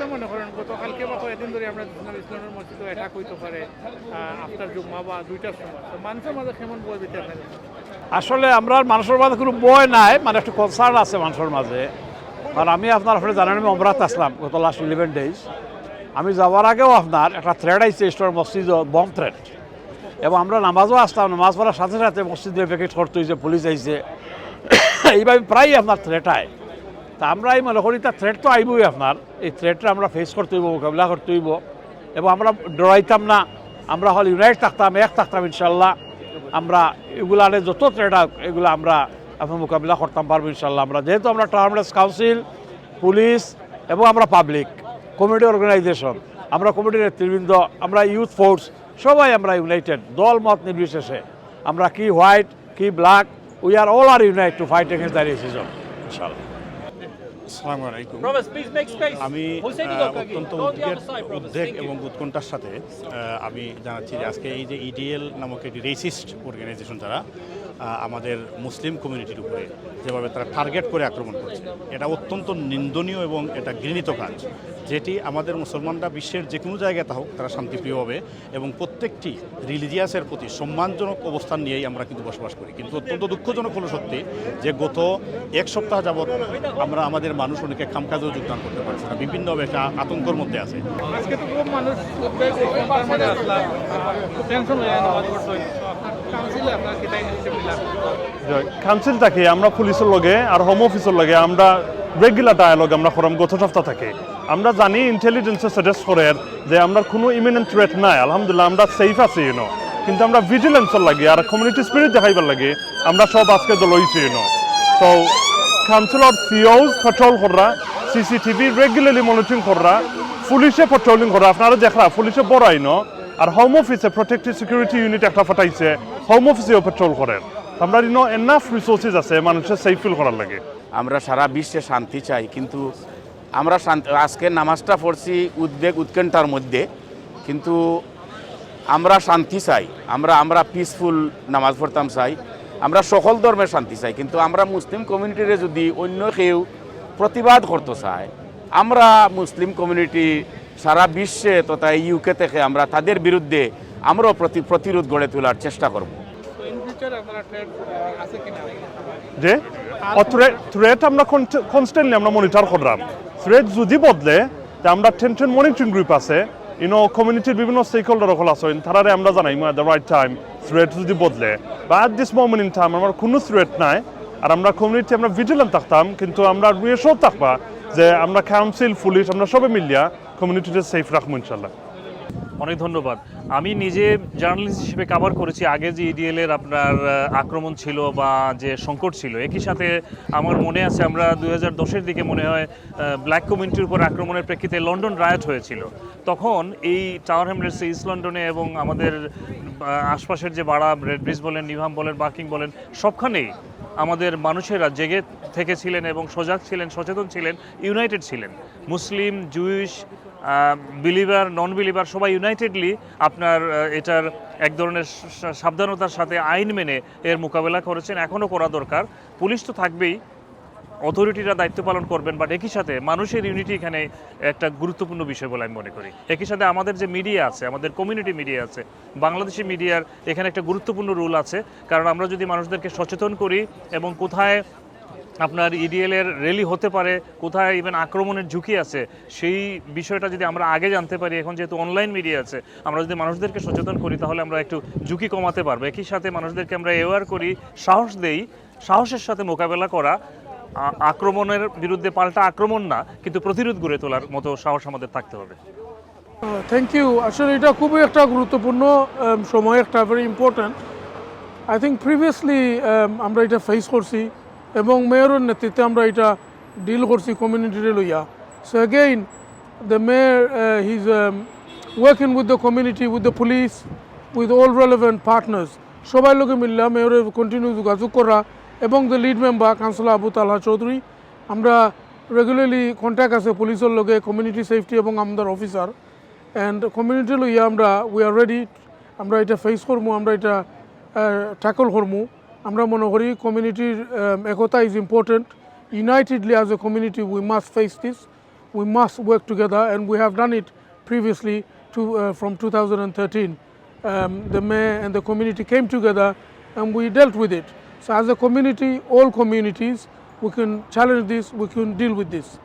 কিতা মনে করেন, গতকালকে বা কয়েকদিন ধরে আমরা দেখলাম ইসলামের মসজিদে অ্যাটাক হইতে পারে আফটার জুম্মা বা দুইটার সময়। মানুষের মাঝে কেমন দিতে আসলে আমরা মানুষের মাঝে কোনো বয় নাই মানে একটু কনসার্ন আছে মানুষের মাঝে। কারণ আমি আপনার আসলে জানেন, আমি অমরাত আসলাম গত লাস্ট ইলেভেন ডেজ আমি যাওয়ার আগেও আপনার একটা থ্রেড আইছে ইস্টোর মসজিদ বম থ্রেড এবং আমরা নামাজও আসতাম, নামাজ পড়ার সাথে সাথে মসজিদের প্যাকেট করতে হয়েছে পুলিশ আইছে। এইভাবে প্রায়ই আপনার থ্রেট আয়। তা আমরা এই মনে করি তা থ্রেট তো আইবই আপনার। এই থ্রেটটা আমরা ফেস করতে হইব, মোকাবিলা করতে হইব। এবং আমরা ডরাইতাম না। আমরা হল ইউনাইট থাকতাম, এক থাকতাম ইনশাল্লাহ আমরা এগুলারে যত থ্রেট এগুলো আমরা আপনার মোকাবিলা করতাম, পারব ইনশাল্লাহ আমরা যেহেতু আমরা টার্মলেস কাউন্সিল পুলিশ এবং আমরা পাবলিক কমিউনিটি অর্গানাইজেশন আমরা কমিটির নেতৃবৃন্দ, আমরা ইউথ ফোর্স সবাই আমরা ইউনাইটেড দল মত নির্বিশেষে। আমরা কি হোয়াইট কি black we are all are unite to fight against the racism ইনশাল্লাহ আসসালামু আলাইকুম. আমি. অত্যন্ত উদ্বেগ এবং উৎকণ্ঠার সাথে আমি জানাচ্ছি যে আজকে এই যে ইডিএল নামক একটি রেসিস্ট অর্গানাইজেশন যারা আমাদের মুসলিম কমিউনিটির উপরে যেভাবে তারা টার্গেট করে আক্রমণ করছে। এটা অত্যন্ত নিন্দনীয় এবং এটা ঘৃণিত কাজ। যেটি আমাদের মুসলমানরা বিশ্বের যে কোনো জায়গায় হোক তারা শান্তিপ্রিয় হবে এবং প্রত্যেকটি রিলিজিয়াসের প্রতি সম্মানজনক অবস্থান নিয়েই আমরা কিন্তু বসবাস করি। কিন্তু অত্যন্ত দুঃখজনক হলো সত্যি যে গত এক সপ্তাহ যাবৎ আমরা আমাদের মানুষ অনেকে কামকাজেও যোগদান করতে পারছি না। বিভিন্নভাবে একটা আতঙ্কর মধ্যে আছে। আজকে তো মানুষ টেনশন যায় নামাজ পড়তে। তো আপনার কাউন্সিলে আপনার কিতাই হিসেবে দিলাম কাউন্সিল থাকে, আমরা পুলিশের লগে আর হোম অফিসের লগে, আমরা রেগুলার ডায়ালগ আমরা করাম গত সপ্তাহ থাকে। আমরা জানি ইন্টেলিজেন্সে সাজেস্ট করে যে আমরা কোনো ইমিনেন্ট থ্রেট নাই, আলহামদুলিল্লাহ, আমরা সেফ আছি ইউনো কিন্তু আমরা ভিজিলেন্সের লাগে আর কমিউনিটি স্পিরিট দেখাইবার লাগে, আমরা সব আজকে দল হয়েছি ইউনো সো কাউন্সিলর সিওস পেট্রোল করা সিসিটিভি রেগুলারলি মনিটরিং করা পুলিশে পেট্রোলিং করা আপনারা দেখা পুলিশে বড় আইনো আর হোম অফিসে প্রোটেক্টিভ সিকিউরিটি ইউনিট একটা ফাটাইছে। হোম অফিসেও পেট্রোল করেন আমরা ইনো এনাফ রিসোর্সেস আছে মানুষের সেফ ফিল করার লাগে। আমরা সারা বিশ্বে শান্তি চাই, কিন্তু আমরা শান্তি, আজকে নামাজটা পড়ছি উদ্বেগ উৎকণ্ঠার মধ্যে, কিন্তু আমরা শান্তি চাই। আমরা আমরা পিসফুল নামাজ পড়তাম চাই। আমরা সকল ধর্মের শান্তি চাই, কিন্তু আমরা মুসলিম কমিউনিটিরে যদি অন্য কেউ প্রতিবাদ করতে চায়, আমরা মুসলিম কমিউনিটি সারা বিশ্বে তথা ইউকে থেকে আমরা তাদের বিরুদ্ধে আমরাও প্রতি প্রতিরোধ গড়ে তোলার চেষ্টা করব। আছে যে? থ্রেট আমরা কনস্ট্যান্টলি আমরা মনিটর করলাম। থ্রেট যদি বদলে তে আমরা টেনশন মনিটরিং গ্রুপ আছে। ইনো কমিউনিটির বিভিন্ন স্টেক হোল্ডার সকল আছেন তারারে আমরা জানাই at the right time threat যদি বদলে। বা at this moment in time আমার কোনো থ্রেট নাই। আর আমরা কমিউনিটি আমরা ভিজিলেন্ট থাকতাম। কিন্তু আমরা রিয়েশোর থাকবা যে আমরা কাউন্সিল পুলিশ আমরা সবে মিলিয়া কমিউনিটিতে সেফ রাখব ইনশাল্লাহ অনেক ধন্যবাদ। আমি নিজে জার্নালিস্ট হিসেবে কাভার করেছি। আগে যে ইডিএল এর আপনার আক্রমণ ছিল বা যে সংকট ছিল, একই সাথে আমার মনে আছে আমরা দুই হাজার দশের দিকে মনে হয় ব্ল্যাক কমিউনিটির উপর আক্রমণের প্রেক্ষিতে লন্ডন রায়ট হয়েছিল। তখন এই টাওয়ার হ্যামলেটসে ইস্ট লন্ডনে এবং আমাদের আশপাশের যে বাড়া রেড ব্রিজ বলেন নিভাম বলেন বার্কিং বলেন, সবখানেই আমাদের মানুষেরা জেগে থেকেছিলেন এবং সজাগ ছিলেন, সচেতন ছিলেন ইউনাইটেড ছিলেন। Muslim Jewish believer non believer সবাই ইউনাইটেডলি আপনার এটার এক ধরনের সাবধানতার সাথে আইন মেনে এর মোকাবেলা করেছেন। এখনও করা দরকার। পুলিশ তো থাকবেই। অথরিটিরা দায়িত্ব পালন করবেন বাট একই সাথে মানুষের ইউনিটি এখানে একটা গুরুত্বপূর্ণ বিষয় বলে আমি মনে করি। একই সাথে আমাদের যে মিডিয়া আছে, আমাদের কমিউনিটি মিডিয়া আছে, বাংলাদেশি মিডিয়ার এখানে একটা গুরুত্বপূর্ণ রোল আছে, কারণ আমরা যদি মানুষদেরকে সচেতন করি এবং কোথায় আপনার ইডিএল এর রেলি হতে পারে, কোথায় ইভেন আক্রমণের ঝুঁকি আছে, সেই বিষয়টা যদি আমরা আগে জানতে পারি, এখন যেহেতু অনলাইন মিডিয়া আছে, আমরা যদি মানুষদেরকে সচেতন করি, তাহলে আমরা একটু ঝুঁকি কমাতে পারব। একই সাথে মানুষদেরকে আমরা অ্যাওয়ার করি, সাহস দেই, সাহসের সাথে মোকাবেলা করা আক্রমণের বিরুদ্ধে পাল্টা আক্রমণ না কিন্তু প্রতিরোধ গড়ে তোলার মতো সাহস আমাদের থাকতে হবে। থ্যাংক ইউ আসলে এটা খুবই একটা গুরুত্বপূর্ণ um, সময় একটা very important I think previously আমরা এটা ফেস করছি এবং মেয়রের নেতৃত্বে আমরা এটা ডিল করছি কমিউনিটিরে লইয়া। So again the mayor his working with the community with the police with all relevant partners সবাই লোকে মিললাম মেয়রের কন্টিনিউ যোগাযোগ করা। এবং the lead member councillor Abu Talha Chowdhury আমরা রেগুলারলি কন্ট্যাক্ট আছে পুলিশের লগে কমিউনিটি সেফটি এবং আমাদের অফিসার অ্যান্ড কমিউনিটি লইয়া আমরা উই আর রেডি আমরা এটা ফেস করব আমরা এটা ট্যাকল করব আমরা মনে করি কমিউনিটির একতা is important unitedly as a community we must face this we must work together, and we have done it previously to, uh, from 2013. Um, the mayor and the community came together and we dealt with it. So, as a community, all communities, we can challenge this, we can deal with this.